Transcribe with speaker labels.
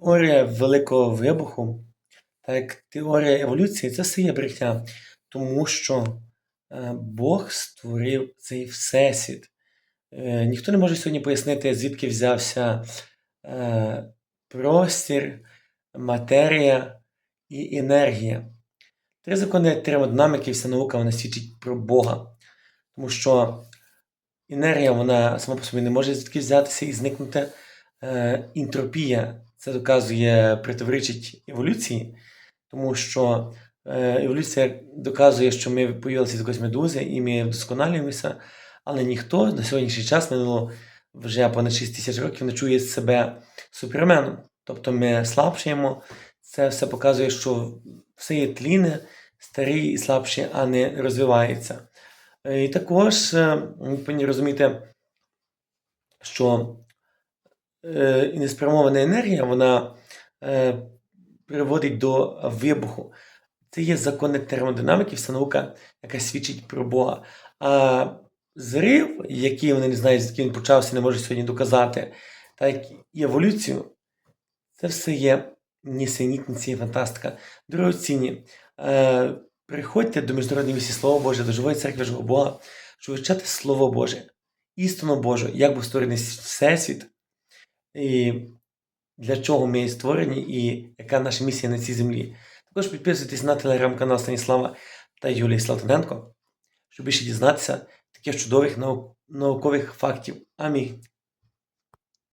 Speaker 1: Теорія Великого Вибуху, так як теорія еволюції, це все є брехня, тому що е, Бог створив цей всесвіт. Е, Ніхто не може сьогодні пояснити, звідки взявся е, простір, матерія і енергія. Три закони термодинаміки, вся наука вона свідчить про Бога. Тому що енергія вона сама по собі не може звідки взятися і зникнути. Інтропія це доказує, противоречить еволюції, тому що е, еволюція доказує, що ми появилися з якоїсь медузи і ми вдосконалюємося, але ніхто на сьогоднішній час минуло вже понад 6 тисяч років не чує себе суперменом. Тобто ми слабшаємо. Це все показує, що все є тліне, старі і слабші, а не розвивається. Е, І також е, ми повинні розуміти, що е, неспрямована енергія вона е, приводить до вибуху. Це є закони термодинаміки, вся наука, яка свідчить про Бога. А зрив, який вони не знають, звідки він почався, не можуть сьогодні доказати, так і еволюцію, це все є нісенітниці і фантастика. Дорогоцінні, е, приходьте до міжнародної місії Слово Боже, до живої церкви живого Бога, щоб вивчати Слово Боже, істину Божу, як був створений Всесвіт, і для чого ми створені, і яка наша місія на цій землі. Також підписуйтесь на телеграм-канал Станіслава та Юлії Слатоненко, щоб більше дізнатися таких чудових нау- наукових фактів. Амінь.